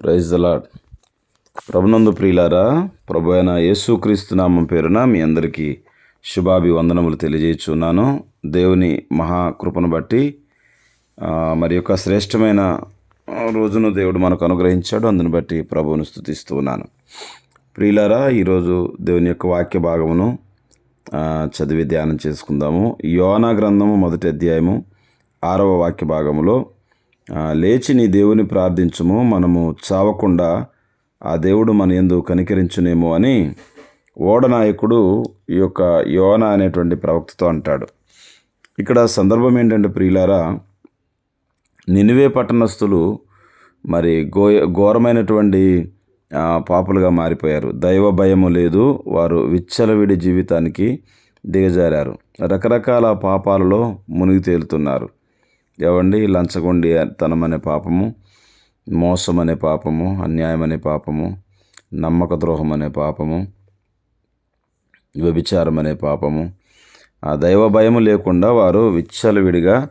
Praise అలాడ్ ప్రభునందు ప్రియులారా ప్రభు అయిన యేసుక్రీస్తు నామం పేరున మీ అందరికీ శుభాభివందనములు తెలియజేస్తున్నాను దేవుని మహాకృపను బట్టి మరి యొక్క శ్రేష్టమైన రోజును దేవుడు మనకు అనుగ్రహించాడు. అందుని బట్టి ప్రభువును స్థుతిస్తూ ఉన్నాను. ప్రియులారా ఈరోజు దేవుని యొక్క వాక్య భాగమును చదివి ధ్యానం చేసుకుందాము. యోనా గ్రంథము మొదటి అధ్యాయము ఆరవ వాక్య భాగములో లేచి నీ దేవుని ప్రార్థించము మనము చావకుండా ఆ దేవుడు మన ఎందు కనికరించునేమో అని ఓడనాయకుడు ఈ యొక్క యోన అనేటువంటి ప్రవక్తతో అంటాడు. ఇక్కడ సందర్భం ఏంటంటే ప్రియులారా నినివే పట్టణస్థులు మరి గో ఘోరమైనటువంటి పాపులుగా మారిపోయారు. దైవ భయము లేదు వారు విచ్చలవిడి జీవితానికి దిగజారారు. రకరకాల పాపాలలో మునిగి తేలుతున్నారు. ఏవండి లంచగొండి తనం అనే పాపము మోసం అనే పాపము అన్యాయం అనే పాపము నమ్మక ద్రోహం అనే పాపము వ్యభిచారం అనే పాపము. ఆ దైవ భయము లేకుండా వారు విచ్చలవిడిగా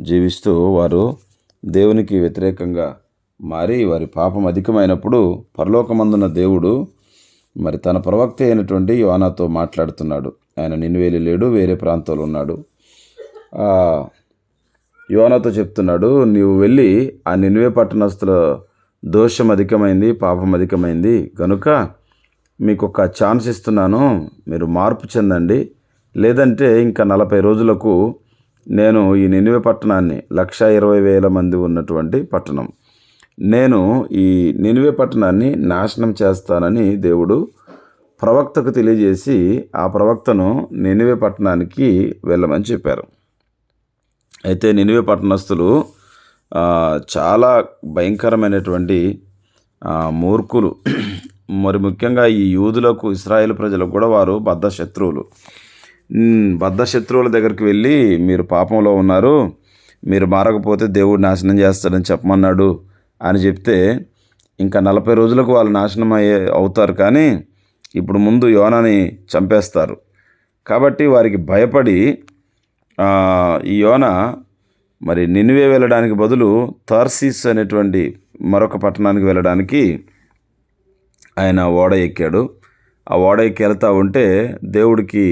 జీవిస్తూ వారు దేవునికి వ్యతిరేకంగా మారి వారి పాపం అధికమైనప్పుడు పరలోకమందున్న దేవుడు మరి తన ప్రవక్త అయినటువంటి యోనాతో మాట్లాడుతున్నాడు. ఆయన నిన్నువేలి లేడు వేరే ప్రాంతంలో ఉన్నాడు. యోనతో చెప్తున్నాడు నీవు వెళ్ళి ఆ నిన్వే పట్టణస్థుల దోషం అధికమైంది పాపం అధికమైంది. కనుక మీకు ఒక ఛాన్స్ ఇస్తున్నాను మీరు మార్పు చెందండి. లేదంటే ఇంకా నలభై రోజులకు నేను ఈ నినివే పట్టణాన్ని లక్ష ఇరవై వేల మంది ఉన్నటువంటి పట్టణం. నేను ఈ నినివే పట్టణాన్ని నాశనం చేస్తానని దేవుడు ప్రవక్తకు తెలియజేసి ఆ ప్రవక్తను నినివే పట్టణానికి వెళ్ళమని చెప్పారు. అయితే నినివే పట్టణస్థులు చాలా భయంకరమైనటువంటి మూర్ఖులు. మరి ముఖ్యంగా ఈ యూదులకు ఇస్రాయేల్ ప్రజలకు కూడా వారు బద్ధ శత్రువులు. బద్ధ శత్రువుల దగ్గరికి వెళ్ళి మీరు పాపంలో ఉన్నారు మీరు మారకపోతే దేవుడు నాశనం చేస్తాడని చెప్పమన్నాడు అని చెప్తే ఇంకా నలభై రోజులకు వాళ్ళు నాశనం అయ్యే అవుతారు కానీ ఇప్పుడు ముందు యోనాని చంపేస్తారు. కాబట్టి వారికి భయపడి ఈ యోన మరి నినివే వెళ్ళడానికి బదులు తార్సీస్ అనేటువంటి మరొక పట్టణానికి వెళ్ళడానికి ఆయన ఓడ ఎక్కాడు. ఆ ఓడ ఎక్కి వెళ్తా ఉంటే దేవుడికి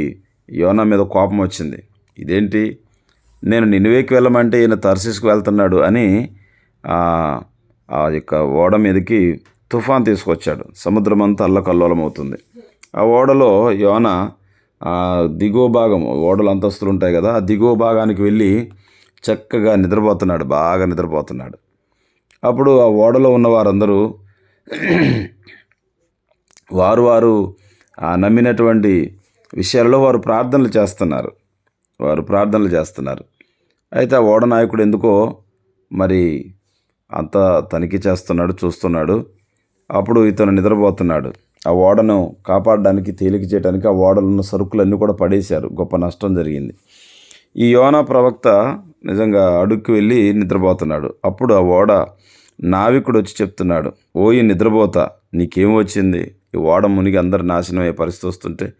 యోనా మీద కోపం వచ్చింది. ఇదేంటి? నేను నినివేకి వెళ్ళమంటే ఈయన తర్సీస్కి వెళ్తున్నాడు అని ఆ యొక్క ఓడ మీదకి తుఫాన్ తీసుకొచ్చాడు. సముద్రం అంతా అల్లకల్లోలం అవుతుంది ఆ ఓడలో యోన దిగువ భాగం ఓడల అంతస్తులు ఉంటాయి కదా ఆ దిగువ భాగానికి వెళ్ళి చక్కగా నిద్రపోతున్నాడు బాగా నిద్రపోతున్నాడు. అప్పుడు ఆ ఓడలో ఉన్న వారందరూ వారు వారు ఆ నమ్మినటువంటి విషయాలలో వారు ప్రార్థనలు చేస్తున్నారు. వారు ప్రార్థనలు చేస్తున్నారు. అయితే ఆ ఓడ నాయకుడు ఎందుకో మరి అంత తనిఖీ చేస్తున్నాడు చూస్తున్నాడు. అప్పుడు ఇతను నిద్రపోతున్నాడు. ఆ ఓడను కాపాడడానికి తేలిక చేయడానికి ఆ ఓడలో ఉన్న సరుకులన్నీ కూడా పడేశారు. గొప్ప నష్టం జరిగింది. ఈ యోనా ప్రవక్త నిజంగా అడుక్కి వెళ్ళి నిద్రపోతున్నాడు. అప్పుడు ఆ ఓడ నావికుడు వచ్చి చెప్తున్నాడు ఓయి నిద్రపోతా నీకేం వచ్చింది? ఈ ఓడ మునిగి అందరు నాశనం అయ్యే పరిస్థితి వస్తుంటే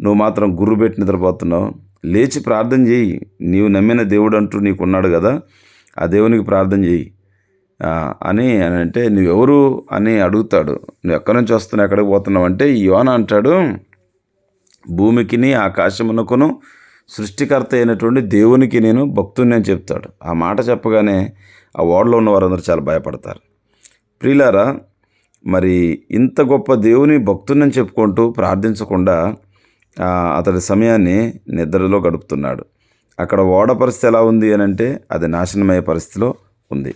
నువ్వు మాత్రం గుర్రు పెట్టి నిద్రపోతున్నావు. లేచి ప్రార్థన చేయి. నీవు నమ్మిన దేవుడు అంటూ నీకున్నాడు కదా ఆ దేవునికి ప్రార్థన చేయి. అని అని అంటే నువ్వెవరు అని అడుగుతాడు. నువ్వు ఎక్కడి నుంచి వస్తున్నావు ఎక్కడికి పోతున్నావు అంటే యోన అంటాడు భూమికిని ఆకాశమునకును సృష్టికర్త అయినటువంటి దేవునికి నేను భక్తుని అని చెప్తాడు. ఆ మాట చెప్పగానే ఆ ఓడలో ఉన్న వారందరూ చాలా భయపడతారు. ప్రియులారా మరి ఇంత గొప్ప దేవుని భక్తుని చెప్పుకుంటూ ప్రార్థించకుండా అతడి సమయాన్ని నిద్రలో గడుపుతున్నాడు. అక్కడ ఓడ పరిస్థితి ఎలా ఉంది అని అంటే అది నాశనమయ్యే పరిస్థితిలో ఉంది.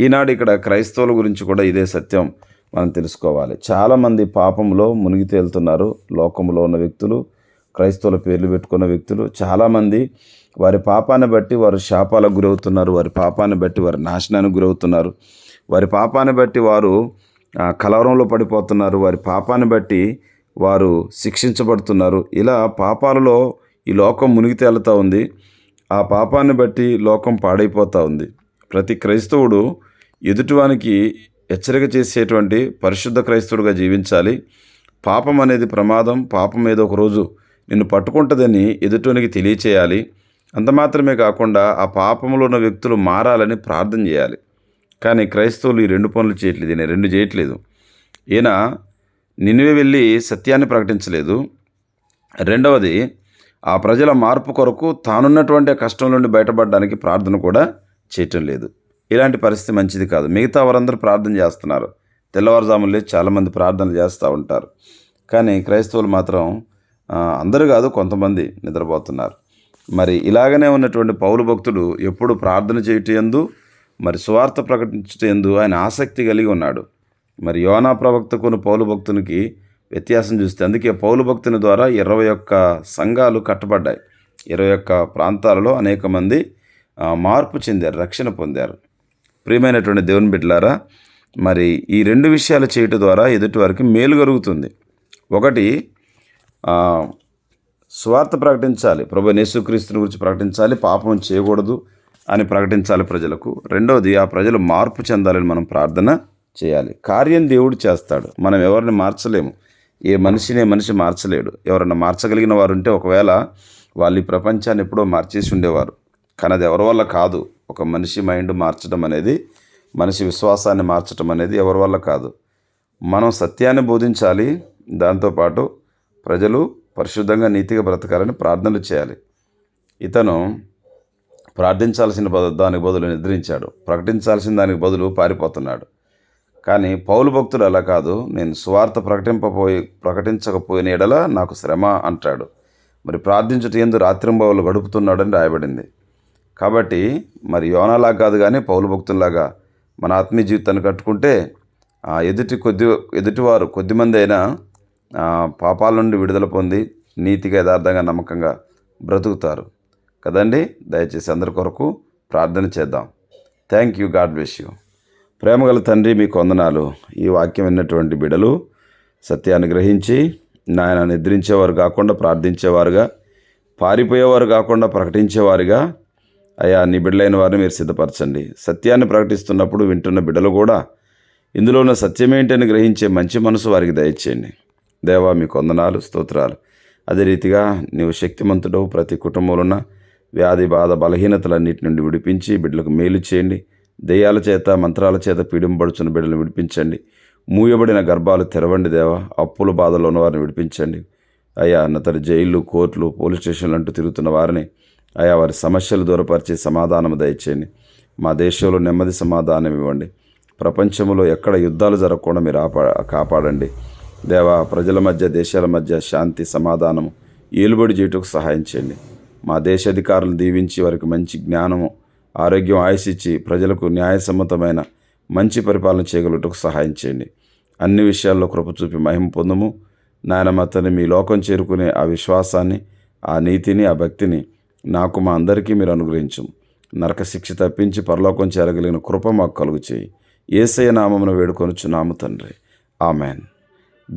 ఈనాడు ఇక్కడ క్రైస్తవుల గురించి కూడా ఇదే సత్యం మనం తెలుసుకోవాలి. చాలామంది పాపంలో మునిగి తేలుతున్నారు. లోకంలో ఉన్న వ్యక్తులు క్రైస్తవుల పేర్లు పెట్టుకున్న వ్యక్తులు చాలామంది వారి పాపాన్ని బట్టి వారు శాపాలకు గురవుతున్నారు. వారి పాపాన్ని బట్టి వారి నాశనానికి గురవుతున్నారు. వారి పాపాన్ని బట్టి వారు కలవరంలో పడిపోతున్నారు. వారి పాపాన్ని బట్టి వారు శిక్షించబడుతున్నారు. ఇలా పాపాలలో ఈ లోకం మునిగి తేలుతూ ఉంది. ఆ పాపాన్ని బట్టి లోకం పాడైపోతూ ఉంది. ప్రతి క్రైస్తవుడు ఎదుటివానికి హెచ్చరిక చేసేటువంటి పరిశుద్ధ క్రైస్తవుడిగా జీవించాలి. పాపం అనేది ప్రమాదం. పాపం ఏదో ఒక రోజు నిన్ను పట్టుకుంటుందని ఎదుటివానికి తెలియచేయాలి. అంత మాత్రమే కాకుండా ఆ పాపంలో ఉన్న వ్యక్తులు మారాలని ప్రార్థన చేయాలి. కానీ క్రైస్తవులు ఈ రెండు పనులు చేయట్లేదు. ఈయన రెండు చేయట్లేదు. ఈయన నినివే వెళ్ళి సత్యాన్ని ప్రకటించలేదు. రెండవది ఆ ప్రజల మార్పు కొరకు తానున్నటువంటి కష్టం నుండి బయటపడడానికి ప్రార్థన కూడా చేయటం లేదు. ఇలాంటి పరిస్థితి మంచిది కాదు. మిగతా వారందరూ ప్రార్థన చేస్తున్నారు. తెల్లవారుజాములు లేచి చాలామంది ప్రార్థనలు చేస్తూ ఉంటారు. కానీ క్రైస్తవులు మాత్రం అందరూ కాదు కొంతమంది నిద్రపోతున్నారు. మరి ఇలాగనే ఉన్నటువంటి పౌలు భక్తుడు ఎప్పుడు ప్రార్థన చేయటం ఎందు మరి సువార్త ప్రకటించటం ఎందు ఆయన ఆసక్తి కలిగి ఉన్నాడు. మరి యోనా ప్రవక్తకును పౌలు భక్తునికి వ్యత్యాసం చూస్తే అందుకే పౌలు భక్తుని ద్వారా ఇరవై ఒక్క సంఘాలు కట్టబడ్డాయి. ఇరవై ఒక్క ప్రాంతాలలో అనేక మంది మార్పు చెందారు రక్షణ పొందారు. ప్రియమైనటువంటి దేవుని బిడ్డలారా మరి ఈ రెండు విషయాలు చేయటం ద్వారా ఎదుటి వారికి మేలు కలుగుతుంది. ఒకటి స్వార్థ ప్రకటించాలి. ప్రభు నేసుక్రీస్తుని గురించి ప్రకటించాలి. పాపం చేయకూడదు అని ప్రకటించాలి ప్రజలకు. రెండవది ఆ ప్రజలు మార్పు చెందాలని మనం ప్రార్థన చేయాలి. కార్యం దేవుడు చేస్తాడు. మనం ఎవరిని మార్చలేము. ఏ మనిషిని మనిషి మార్చలేడు. ఎవరన్నా మార్చగలిగిన వారు ఉంటే ఒకవేళ వాళ్ళు ఈ ప్రపంచాన్ని ఎప్పుడో మార్చేసి ఉండేవారు. కానీ అది ఎవరి వల్ల కాదు. ఒక మనిషి మైండ్ మార్చడం అనేది మనిషి విశ్వాసాన్ని మార్చడం అనేది ఎవరి వల్ల కాదు. మనం సత్యాన్ని బోధించాలి దాంతోపాటు ప్రజలు పరిశుద్ధంగా నీతిగా బ్రతకాలని ప్రార్థనలు చేయాలి. ఇతను ప్రార్థించాల్సిన బదు దానికి బదులు నిద్రించాడు. ప్రకటించాల్సిన దానికి బదులు పారిపోతున్నాడు. కానీ పౌలు భక్తుడు అలా కాదు. నేను సువార్త ప్రకటింపపోయి ప్రకటించకపోయిన ఎడల నాకు శ్రమ అంటాడు. మరి ప్రార్థించుట ఎందు రాత్రింబవలు గడుపుతున్నాడని రాయబడింది. కాబట్టి మరి యోనలా కాదు కానీ పౌలు భక్తుల్లాగా మన ఆత్మీయ జీవితాన్ని కట్టుకుంటే ఆ ఎదుటి కొద్ది ఎదుటివారు కొద్దిమంది అయినా పాపాల నుండి విడుదల పొంది నీతిగా యథార్థంగా నమ్మకంగా బ్రతుకుతారు. కదండి? దయచేసి అందరి కొరకు ప్రార్థన చేద్దాం. Thank you God bless you ప్రేమగల తండ్రి మీకు వందనాలు. ఈ వాక్యం విన్నటువంటి బిడలు సత్యాన్ని గ్రహించి నాయన నిద్రించేవారు కాకుండా ప్రార్థించేవారుగా పారిపోయేవారు కాకుండా ప్రకటించేవారుగా అయ్యా నీ బిడ్డలైన వారిని మీరు సిద్ధపరచండి. సత్యాన్ని ప్రకటిస్తున్నప్పుడు వింటున్న బిడ్డలు కూడా ఇందులో ఉన్న సత్యమేంటని గ్రహించే మంచి మనసు వారికి దయచేయండి. దేవా మీ కొందనాలు స్తోత్రాలు. అదే రీతిగా నీవు శక్తిమంతుడవు ప్రతి కుటుంబంలోన వ్యాధి బాధ బలహీనతలన్నిటి నుండి విడిపించి బిడ్డలకు మేలు చేయండి. దెయ్యాల చేత మంత్రాల చేత పీడింపబడుచున్న బిడ్డలను విడిపించండి. మూయబడిన గర్భాలు తెరవండి దేవా. అప్పుల బాధలో ఉన్న వారిని విడిపించండి. అయ్యా అన్నతడి జైళ్ళు కోర్టులు పోలీస్ స్టేషన్లు అంటూ తిరుగుతున్న వారిని అయా వారి సమస్యలు దూరపరిచి సమాధానం దయచేయండి. మా దేశంలో నెమ్మది సమాధానం ఇవ్వండి. ప్రపంచంలో ఎక్కడ యుద్ధాలు జరగకుండా మీరు ఆపా కాపాడండి. దేవా ప్రజల మధ్య దేశాల మధ్య శాంతి సమాధానము ఏలుబడి చేయుటకు సహాయం చేయండి. మా దేశ అధికారులను దీవించి వారికి మంచి జ్ఞానము ఆరోగ్యం ఆయుసిచ్చి ప్రజలకు న్యాయసమ్మతమైన మంచి పరిపాలన చేయగలుగుటకు సహాయం చేయండి. అన్ని విషయాల్లో కృప చూపి మహిమ పొందుము. నాయనమతని మీ లోకం చేరుకునే ఆ విశ్వాసాన్ని ఆ నీతిని ఆ భక్తిని నాకు మా అందరికీ మీరు అనుగ్రహించు. నరక శిక్ష తప్పించి పరలోకం చేరగలిగిన కృప మాకు కలుగు చేయి ఏసయ నామమును వేడుకొనుచున్నాము తండ్రి. ఆమెన్.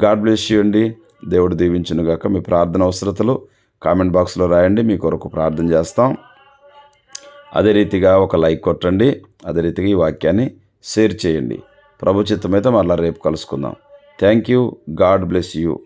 గాడ్ బ్లెస్ యూ అండి. దేవుడు దీవించునుగాక మీ ప్రార్థన అవసరతలు కామెంట్ బాక్స్లో రాయండి. మీ కొరకు ప్రార్థన చేస్తాం. అదే రీతిగా ఒక లైక్ కొట్టండి. అదే రీతిగా ఈ వాక్యాన్ని షేర్ చేయండి. ప్రభు చిత్తమైతే మరలా రేపు కలుసుకుందాం. Thank you. God bless you.